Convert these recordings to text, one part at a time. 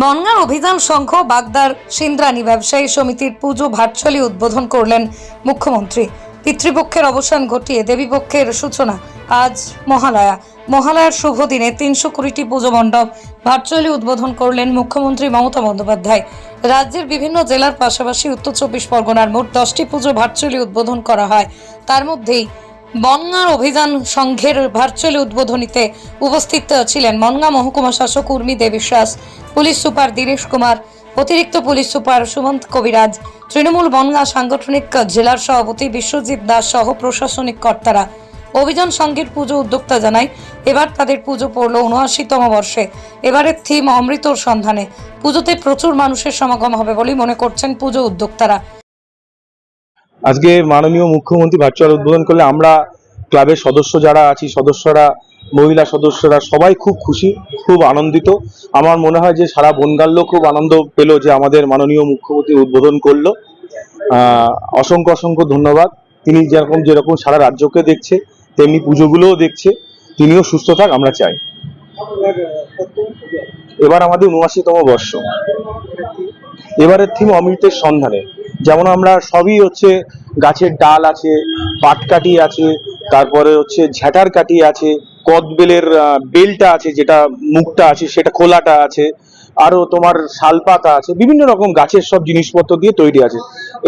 বনগাঁ অভিযান সংঘ বাগদার সিন্দ্রানী ব্যবসায়ী সমিতির পুজো ভার্চুয়ালি উদ্বোধন করলেন মুখ্যমন্ত্রী। পিতৃপক্ষের অবসান ঘটিয়ে দেবীপক্ষের সূচনা আজ মহালয়া। মহালয়ার শুভ দিনে তিনশো কুড়িটি পুজো মণ্ডপ ভার্চুয়ালি উদ্বোধন করলেন মুখ্যমন্ত্রী মমতা বন্দ্যোপাধ্যায়। রাজ্যের বিভিন্ন জেলার পাশাপাশি উত্তর চব্বিশ পরগনার মোট দশটি পুজো ভার্চুয়ালি উদ্বোধন করা হয়। তার মধ্যেই বনগাঁর অভিযান সংঘের ভার্চুয়ালি উদ্বোধনীতে উপস্থিত ছিলেন মনগাঁ মহকুমা শাসক উর্মি দেবিশ্বাস পুলিশ সুপার দীনেশ কুমার, অতিরিক্ত পুলিশ সুপার সুমন্ত কবিরাজ, তৃণমূল বনগাঁ সাংগঠনিক জেলার সভাপতি বিশ্বজিৎ দাস সহ প্রশাসনিক কর্তারা। অভিযান সংঘের পুজো উদ্যোক্তা জানায়, এবার তাদের পুজো পড়ল উনআশিতম বর্ষে। এবারের থিম অমৃতর সন্ধানে। পুজোতে প্রচুর মানুষের সমাগম হবে বলেই মনে করছেন পুজো উদ্যোক্তারা। আজকে মাননীয় মুখ্যমন্ত্রী ভার্চুয়াল উদ্বোধন করলে আমরা ক্লাবের সদস্য যারা আছি, সদস্যরা, মহিলা সদস্যরা সবাই খুব খুশি, খুব আনন্দিত। আমার মনে হয় যে সারা বনগাল্য খুব আনন্দ পেল যে আমাদের মাননীয় মুখ্যমন্ত্রী উদ্বোধন করল। অসংখ্য অসংখ্য ধন্যবাদ। তিনি যেরকম যেরকম সারা রাজ্যকে দেখছে, তেমনি পুজোগুলোও দেখছে। তিনিও সুস্থ থাক, আমরা চাই। এবার আমাদের উনআশিতম বর্ষ। এবারের থিম অমৃতের সন্ধানে। যেমন আমরা সবই হচ্ছে গাছের ডাল আছে, পাটকাঠি আছে, তারপরে হচ্ছে ঝ্যাটার কাঠি আছে, কদবেলের বেলটা আছে যেটা মুখটা আছে, সেটা খোলাটা আছে। আরও তোমার শালপাতা আছে, বিভিন্ন রকম গাছের সব জিনিসপত্র দিয়ে তৈরি আছে।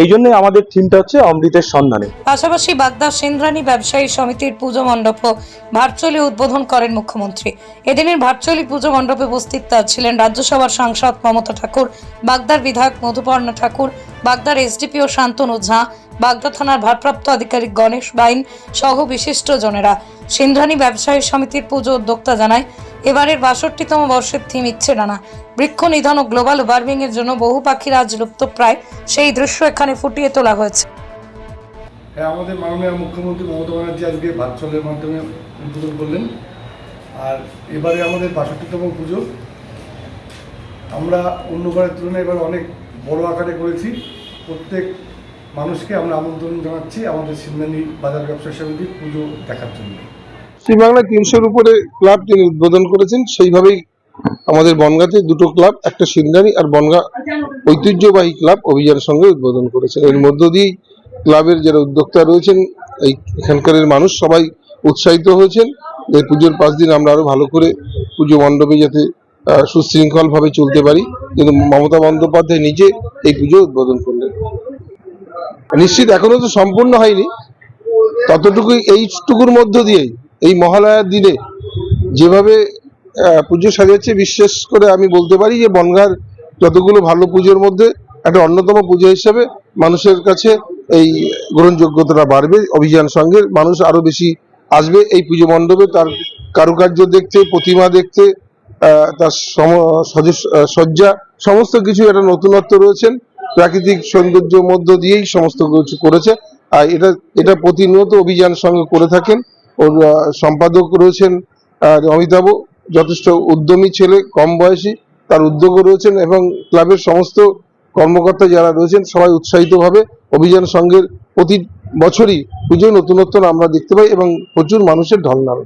এই জন্য আমাদের থিমটা হচ্ছে অমৃতের সন্ধানে। পাশাপাশি বাগদার সেন্দ্রানী ব্যবসায়ী সমিতির পুজো মণ্ডপও ভার্চুয়ালি উদ্বোধন করেন মুখ্যমন্ত্রী। এদিনের ভার্চুয়ালি পুজো মণ্ডপে উপস্থিত ছিলেন রাজ্যসভার সাংসদ মমতা ঠাকুর, বাগদার বিধায়ক মধুপর্ণা ঠাকুর, বাগদার এসডিপিও শান্তনু ঝা, বাগদা থানার ভারপ্রাপ্ত আধিকারিক গণেশ বাইন সহ বিশিষ্ট জনেরা। সিন্ধ্রানী ব্যবসায়ী সমিতির পুজো উদ্যোক্তা জানায় এবারের বাষট্টিতম বর্ষের থিম ইচ্ছে ডানা বৃক্ষ নিধন ও গ্লোবাল ওয়ার্মিং এর জন্য বহু পাখির আজ লুপ্তপ্রায়। সেই দৃশ্য এখানে ফুটিয়ে তোলা হয়েছে। হ্যাঁ আমাদের মাননীয় মুখ্যমন্ত্রী মমতা ব্যানার্জি আজকে ভার্চুয়ালের মাধ্যমে উদ্বোধন করলেন আর এবারে আমাদের বাষট্টিতম পুজো। আমরা অন্যবারের তুলনায় এবার অনেক বড় আকারে করেছি। প্রত্যেক মানুষকে আমরা আমন্ত্রণ জানাচ্ছি আমাদের সিন্ধানি বাজার ব্যবসা সমিতির পুজো দেখার জন্য। শ্রীবাংলা তিনশোর উপরে ক্লাব তিনি উদ্বোধন করেছেন, সেইভাবেই আমাদের বনগাঁতে দুটো ক্লাব, একটা সিন্দানি আর বনগা ঐতিহ্যবাহী ক্লাব অভিযানের সঙ্গে উদ্বোধন করেছেন। এর মধ্য দিয়েই ক্লাবের যারা উদ্যোক্তা রয়েছেন, এই এখানকার মানুষ সবাই উৎসাহিত হয়েছেন যে পুজোর পাঁচ দিন আমরা আরও ভালো করে পুজো মণ্ডপে যাতে সুশৃঙ্খলভাবে চলতে পারি। কিন্তু মমতা বন্দ্যোপাধ্যায় নিজে এই পুজো উদ্বোধন করলেন। নিশ্চিত এখনও তো সম্পূর্ণ হয়নি। ততটুকুই এইটুকুর মধ্য দিয়েই এই মহালয়ার দিনে যেভাবে পুজো সাজাচ্ছে বিশেষ করে আমি বলতে পারি যে বনগার যতগুলো ভালো পুজোর মধ্যে একটা অন্যতম পুজো হিসেবে মানুষের কাছে এই গ্রহণযোগ্যতাটা বাড়বে। অভিযান সঙ্গে মানুষ আরও বেশি আসবে এই পুজো মণ্ডপে। তার কারুকার্য দেখতে, প্রতিমা দেখতে তার সজ্জা, সমস্ত কিছু একটা নতুনত্ব রয়েছেন। প্রাকৃতিক সৌন্দর্যের মধ্য দিয়েই সমস্ত কিছু করেছে। আর এটা এটা প্রতিনিয়ত অভিযান সঙ্গে করে থাকেন। ওর সম্পাদক রয়েছেন অমিতাভ, যথেষ্ট উদ্যমী ছেলে, কম বয়সী, তার উদ্যোগও রয়েছেন এবং ক্লাবের সমস্ত কর্মকর্তা যারা রয়েছেন, সবাই উৎসাহিতভাবে অভিযান সঙ্গের প্রতি বছরই পুজো নতুনত্ব আমরা দেখতে পাই এবং প্রচুর মানুষের ঢল নামে।